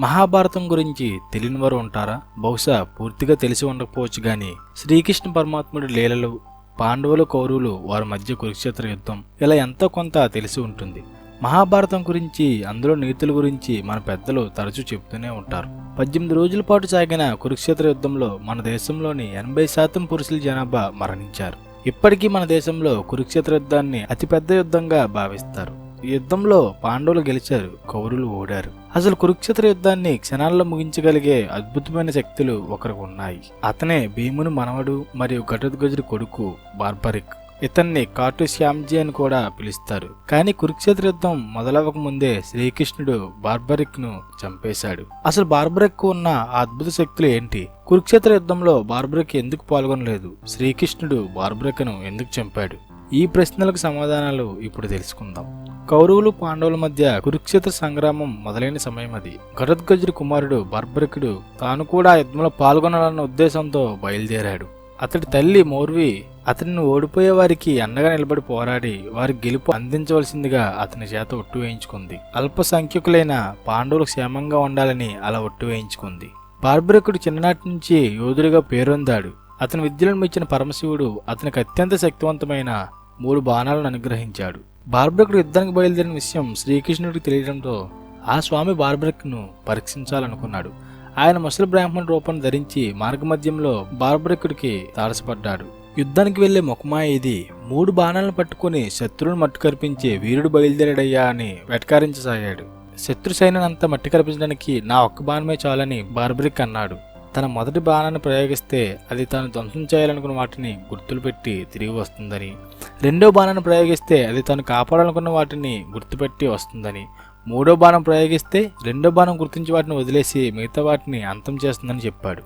మహాభారతం గురించి తెలియని వారు ఉంటారా? బహుశా పూర్తిగా తెలిసి ఉండకపోవచ్చు కానీ శ్రీకృష్ణ పరమాత్ముడి లీలలు పాండవులు కౌరవులు వారి మధ్య కురుక్షేత్ర యుద్ధం ఇలా ఎంతో కొంత తెలిసి ఉంటుంది. మహాభారతం గురించి అందులో నీతుల గురించి మన పెద్దలు తరచూ చెబుతూనే ఉంటారు. పద్దెనిమిది రోజుల పాటు సాగిన కురుక్షేత్ర యుద్ధంలో మన దేశంలోని ఎనభై శాతం పురుషుల జనాభా మరణించారు. ఇప్పటికీ మన దేశంలో కురుక్షేత్ర యుద్ధాన్ని అతిపెద్ద యుద్ధంగా భావిస్తారు. యుద్ధంలో పాండవులు గెలిచారు కౌరులు ఓడారు. అసలు కురుక్షేత్ర యుద్ధాన్ని క్షణాల్లో ముగించగలిగే అద్భుతమైన శక్తులు ఒకరికి ఉన్నాయి. అతనే భీముని మనవడు మరియు ఘటోద్గజుడి కొడుకు బార్బరిక్. ఇతన్ని కాటు శ్యామ్జీ అని కూడా పిలుస్తారు. కానీ కురుక్షేత్ర యుద్ధం మొదలవక ముందే శ్రీకృష్ణుడు బార్బరిక్ను చంపేశాడు. అసలు బార్బరిక్ ఉన్న ఆ అద్భుత శక్తులు ఏంటి? కురుక్షేత్ర యుద్ధంలో బార్బరిక్ ఎందుకు పాల్గొనలేదు? శ్రీకృష్ణుడు బార్బరిక్ను ఎందుకు చంపాడు? ఈ ప్రశ్నలకు సమాధానాలు ఇప్పుడు తెలుసుకుందాం. కౌరవులు పాండవుల మధ్య కురుక్షేత్ర సంగ్రామం మొదలైన సమయం అది. గరద్గజుడి కుమారుడు బర్బరికుడు తాను కూడా యుద్ధంలో పాల్గొనాలన్న ఉద్దేశంతో బయలుదేరాడు. అతడి తల్లి మోర్వి అతనిని ఓడిపోయే వారికి అండగా నిలబడి పోరాడి వారి గెలుపు అందించవలసిందిగా అతని చేత ఒట్టు వేయించుకుంది. అల్పసంఖ్యకులైన పాండవులు క్షేమంగా ఉండాలని అలా ఒట్టు వేయించుకుంది. బార్బరికుడు చిన్ననాటి నుంచి యోధుడిగా పేరొందాడు. అతని విద్యలను మెచ్చిన పరమశివుడు అతనికి అత్యంత శక్తివంతమైన మూడు బాణాలను అనుగ్రహించాడు. బార్బ్రకుడు యుద్ధానికి బయలుదేరిన విషయం శ్రీకృష్ణుడికి తెలియడంతో ఆ స్వామి బార్బ్రక్ను పరీక్షించాలనుకున్నాడు. ఆయన ముసలి బ్రాహ్మణ రూపం ధరించి మార్గమధ్యంలో బార్బ్రకుడికి తారసపడ్డాడు. యుద్ధానికి వెళ్ళే ముఖమా ఇది మూడు బాణాలను పట్టుకుని శత్రువును మట్టుకరిపించి వీరుడు బయలుదేరాడయ్యా అని వెటకారించసాగాడు. శత్రు సైన్యానంతా మట్టి కల్పించడానికి నా ఒక్క బాణమే చాలని బార్బరిక్ అన్నాడు. తన మొదటి బాణాన్ని ప్రయోగిస్తే అది తాను ధ్వంసం చేయాలనుకున్న వాటిని గుర్తులు పెట్టి తిరిగి వస్తుందని. రెండో బాణాన్ని ప్రయోగిస్తే అది తాను కాపాడాలనుకున్న వాటిని గుర్తుపెట్టి వస్తుందని. మూడో బాణం ప్రయోగిస్తే రెండో బాణం గుర్తించి వాటిని వదిలేసి మిగతా వాటిని అంతం చేస్తుందని చెప్పాడు.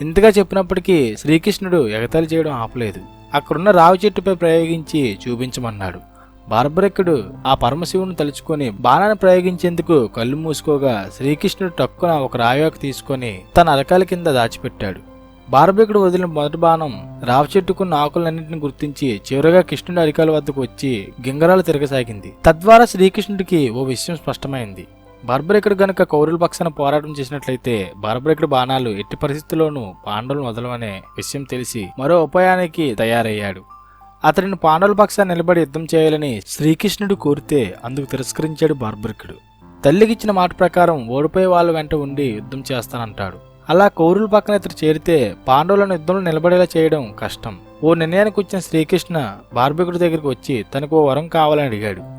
ఇంతగా చెప్పినప్పటికీ శ్రీకృష్ణుడు ఎగతాళి చేయడం ఆపలేదు. అక్కడున్న రావి చెట్టుపై ప్రయోగించి చూపించమన్నాడు. బార్బరెక్కుడు ఆ పరమశివుని తలుచుకొని బాణాన్ని ప్రయోగించేందుకు కళ్ళు మూసుకోగా శ్రీకృష్ణుడు టక్కున ఒక రాయోకి తీసుకొని తన అరకాల కింద దాచిపెట్టాడు. బార్బరెక్కుడు వదిలిన మొదటి బాణం రావి చెట్టుకున్న ఆకులన్నింటిని గుర్తించి చివరగా కృష్ణుడి అరికాల వద్దకు వచ్చి గింగరాలు తిరగసాగింది. తద్వారా శ్రీకృష్ణుడికి ఓ విషయం స్పష్టమైంది. బార్బరెక్కుడు గనుక కౌరుల పక్షాన పోరాటం చేసినట్లయితే బార్బరెక్కుడు బాణాలు ఎట్టి పరిస్థితుల్లోనూ పాండవులు మొదలవనే విషయం తెలిసి మరో ఉపాయానికి తయారయ్యాడు. అతడిని పాండవుల పక్షాన్ని నిలబడి యుద్ధం చేయాలని శ్రీకృష్ణుడు కోరితే అందుకు తిరస్కరించాడు బార్బరికుడు. తల్లికిచ్చిన మాట ప్రకారం ఓడిపోయే వాళ్ళ వెంట ఉండి యుద్ధం చేస్తానంటాడు. అలా కౌరుల పక్కన ఇతడు చేరితే పాండవులను యుద్ధంలో నిలబడేలా చేయడం కష్టం. ఓ నిర్ణయానికి వచ్చిన శ్రీకృష్ణ బార్బికుడి దగ్గరికి వచ్చి తనకు ఓ వరం కావాలని అడిగాడు.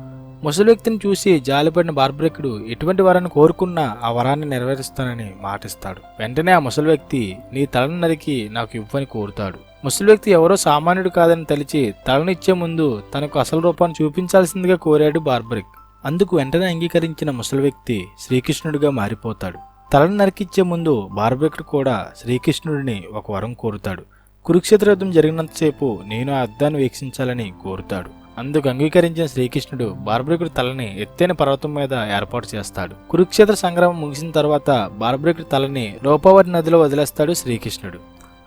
ముసలి వ్యక్తిని చూసి జాలిపడిన బార్బరికుడు ఎటువంటి వరాన్ని కోరుకున్నా ఆ వరాన్ని నెరవేరుస్తానని మాటిస్తాడు. వెంటనే ఆ ముసలి వ్యక్తి నీ తలను నరికి నాకు ఇవ్వని కోరుతాడు. ముసలి వ్యక్తి ఎవరో సామాన్యుడు కాదని తలిచి తలనిచ్చే ముందు తనకు అసలు రూపాన్ని చూపించాల్సిందిగా కోరాడు బార్బరిక్. అందుకు వెంటనే అంగీకరించిన ముసలి వ్యక్తి శ్రీకృష్ణుడిగా మారిపోతాడు. తలను నరికిచ్చే ముందు బార్బరికుడు కూడా శ్రీకృష్ణుడిని ఒక వరం కోరుతాడు. కురుక్షేత్ర యుద్ధం జరిగినంతసేపు నేను ఆ అద్దాన్ని వీక్షించాలని కోరుతాడు. అందుకు అంగీకరించిన శ్రీకృష్ణుడు బార్బరికుడి తలని ఎత్తైన పర్వతం మీద ఏర్పాటు చేస్తాడు. కురుక్షేత్ర సంగ్రామం ముగిసిన తర్వాత బార్బరికుడి తలని రూపవతి నదిలో వదిలేస్తాడు శ్రీకృష్ణుడు.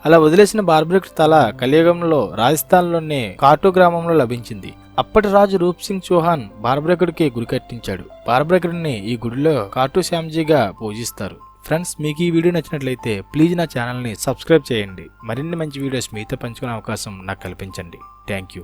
అలా వదిలేసిన బార్బరికుడి తల కలియుగంలో రాజస్థాన్లోని కాటు గ్రామంలో లభించింది. అప్పటి రాజు రూప్ సింగ్ చౌహాన్ బార్బరికుడికి గుడి కట్టించాడు. బార్బరికుడిని ఈ గుడిలో కాటు శ్యామ్జీగా పూజిస్తారు. ఫ్రెండ్స్ మీకు ఈ వీడియో నచ్చినట్లయితే ప్లీజ్ నా ఛానల్ని సబ్స్క్రైబ్ చేయండి. మరిన్ని మంచి వీడియోస్ మీతో పంచుకునే అవకాశం నాకు కల్పించండి. Thank you.